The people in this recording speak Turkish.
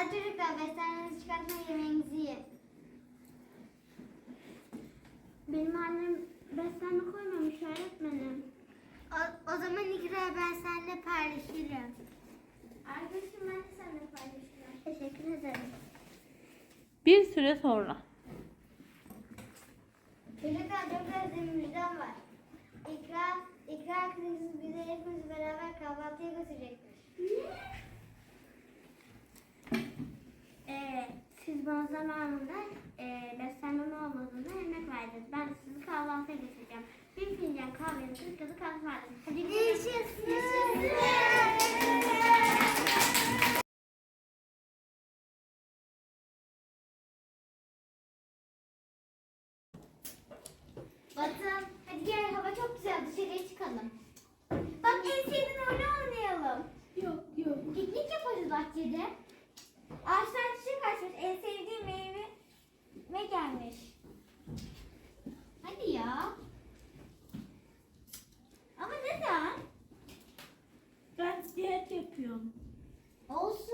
Hadi çocuklar beslenmenizi çıkartma yemeğinizi yiyin. Benim annem beslenme koymamış öğretmenim. O, o zaman İkra ben seninle paylaşırım. Arkadaşım ben de seninle paylaşacağım. Teşekkür ederim. Bir süre sonra. Çocuklar Siz bana zamanında e, beslenme olmadığında yemek verdiniz. Ben de sizi kahvaltıya götüreceğim. Bir fincan kahvenin kızı kahve verdiniz. Hadi gidelim. Batım, hadi gel hava çok güzel dışarıya çıkalım. Bak en sevdiğin oyunu oynayalım. Yok yok. Piknik yaparız bahçede. Ağaçlar yapıyorum. Olsun.